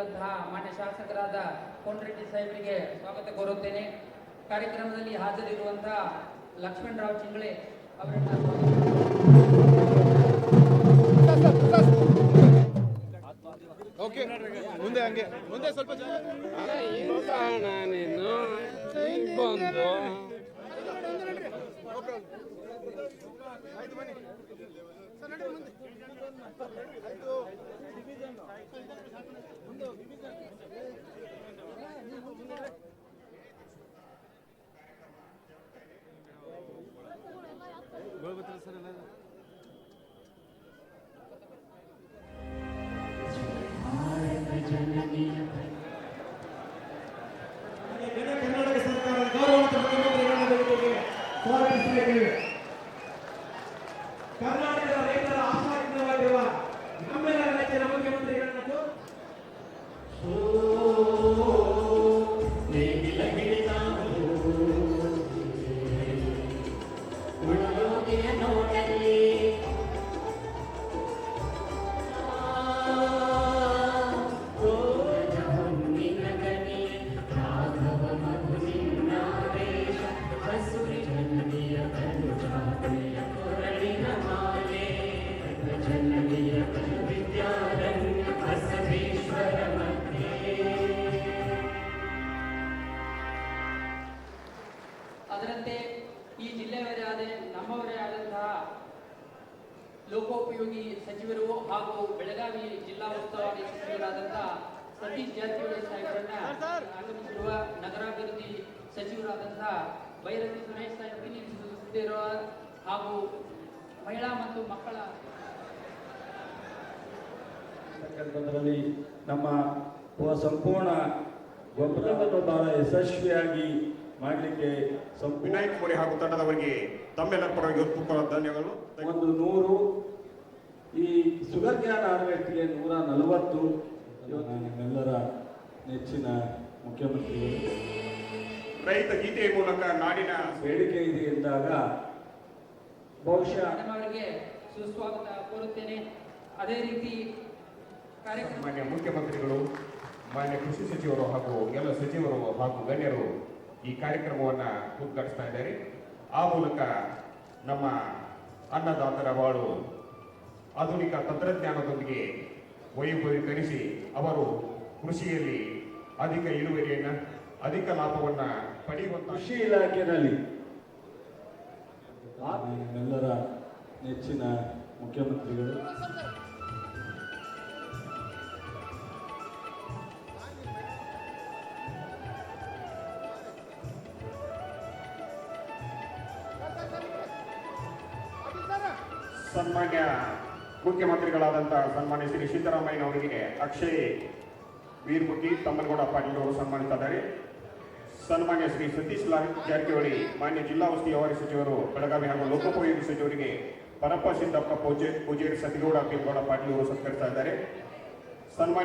ಪಾಲ್ಗೊಳ್ಳುವಂತಹ ಮಾನ್ಯ ಶಾಸಕರಾದ ಕೋನರೆಡ್ಡಿ ಸಾಹೇಬರಿಗೆ ಸ್ವಾಗತ ಕೋರುತ್ತೇನೆ. ಕಾರ್ಯಕ್ರಮದಲ್ಲಿ ಹಾಜರಿರುವಂತಹ ಲಕ್ಷ್ಮಣರಾವ್ ಚಿಂಗಳೆ ಅವರನ್ನು ಓಕೆ ಮುಂದೆ ಹಂಗೆ. ಸ್ವಲ್ಪ ಬಂದು ಆಯ್ತು ಬನ್ನಿ ಸರ್ ನಡೀರಿ ಮುಂದೆ ಆಯ್ತು ಸರ್ ಎಲ್ಲ ಕರ್ನಾಟಕ ಕರ್ನಾಟಕದ ರೈತರ ಆಶಾಕಿತವಾಗಿರುವ ನಮ್ಮೆಲ್ಲ ರಾಜ್ಯದ ಮುಖ್ಯಮಂತ್ರಿಗಳನ್ನ ಲೋಕೋಪಯೋಗಿ ಸಚಿವರು ಹಾಗೂ ಬೆಳಗಾವಿ ಜಿಲ್ಲಾ ಉಸ್ತುವಾರಿ ಸಚಿವರಾದಂತಹ ಸತೀಶ್ ಜಾರಕಿಹೊಳಿ ಸಾಹೇಬರನ್ನ ಆಗಮಿಸಿರುವ ನಗರಾಭಿವೃದ್ಧಿ ಸಚಿವರಾದಂತಹ ಭೈರತಿ ಸುರೇಶ್ ಸಾಹೇಬ್ ಹಾಗೂ ಮಹಿಳಾ ಮತ್ತು ಮಕ್ಕಳ ಸಂದರ್ಭದಲ್ಲಿ ನಮ್ಮ ಸಂಪೂರ್ಣ ಗೊಬ್ಬರವನ್ನು ಬಹಳ ಯಶಸ್ವಿಯಾಗಿ ಮಾಡಲಿಕ್ಕೆ ವಿನಾಯಕ್ ಮೋರಿ ಹಾಗೂ ತಂಡದವರಿಗೆ ತಮ್ಮೆಲ್ಲರ ಪರವಾಗಿ ಹೃತ್ಪೂರ್ವಕ ಧನ್ಯವಾದಗಳು. ಒಂದು ನೂರು ಈ ಶುಗರ್ ಕ್ಯಾನ್ ಹಾರ್ವೆಸ್ಟ್ಗೆ ನೂರ ನಲವತ್ತು. ಇವತ್ತು ನಿಮ್ಮೆಲ್ಲರ ನೆಚ್ಚಿನ ಮುಖ್ಯಮಂತ್ರಿಗಳು. ರೈತ ಗೀತೆಯ ಮೂಲಕ ನಾಡಿನ ಬೇಡಿಕೆ ಇದೆ ಎಂದಾಗ ಬಹುಶಃ ಅವರಿಗೆ ಸುಸ್ವಾಗತ ಕೋರುತ್ತೇನೆ. ಅದೇ ರೀತಿ ಕಾರ್ಯಕ್ರಮ ಮಾನ್ಯ ಮುಖ್ಯಮಂತ್ರಿಗಳು ಮಾನ್ಯ ಕೃಷಿ ಸಚಿವರು ಹಾಗೂ ಎಲ್ಲ ಸಚಿವರು ಹಾಗೂ ಗಣ್ಯರು ಈ ಕಾರ್ಯಕ್ರಮವನ್ನು ಉದ್ಘಾಟಿಸ್ತಾ ಇದ್ದಾರೆ. ಆ ಮೂಲಕ ನಮ್ಮ ಅನ್ನದಾತರ ಬಾಳು ಆಧುನಿಕ ತಂತ್ರಜ್ಞಾನದೊಂದಿಗೆ ವೈಭವೀಕರಿಸಿ ಅವರು ಕೃಷಿಯಲ್ಲಿ ಅಧಿಕ ಇಳುವರಿಯನ್ನು, ಅಧಿಕ ಲಾಭವನ್ನು ಪಡೆಯುವಂತ ಕೃಷಿ ಇಲಾಖೆಯಲ್ಲಿ ಎಲ್ಲರ ನೆಚ್ಚಿನ ಮುಖ್ಯಮಂತ್ರಿಗಳು ಸನ್ಮಾನ್ಯ ಮುಖ್ಯಮಂತ್ರಿಗಳಾದಂತಹ ಸನ್ಮಾನ್ಯ ಶ್ರೀ ಸಿದ್ದರಾಮಯ್ಯನವರಿಗೆ ಅಕ್ಷಯ್ ವೀರ್ಮುಖಿ ತಮ್ಮನಗೌಡ ಪಾಟೀಲ್ ಅವರು ಸನ್ಮಾನಿಸಿದ್ದಾರೆ. ಸನ್ಮಾನ್ಯ ಶ್ರೀ ಸತೀಶ್ ಲಾಲ್ ಜಾರಕಿಹೊಳಿ, ಮಾನ್ಯ ಜಿಲ್ಲಾ ಉಸ್ತುವಾರಿ ಸಚಿವರು, ಬೆಳಗಾವಿ ಹಾಗೂ ಲೋಕೋಪಯೋಗಿ ಸಚಿವರಿಗೆ ಪರಪ್ಪ ಸಿದ್ದಪ್ಪ ಪೂಜೆ ಪೂಜೆ ಸತಿಗೌಡ ಕೆಂಗೌಡ ಪಾಟೀಲ್ ಅವರು ಸತ್ಕರಿಸ್ತಾ ಇದ್ದಾರೆ. ಸನ್ಮಾನ್ಯ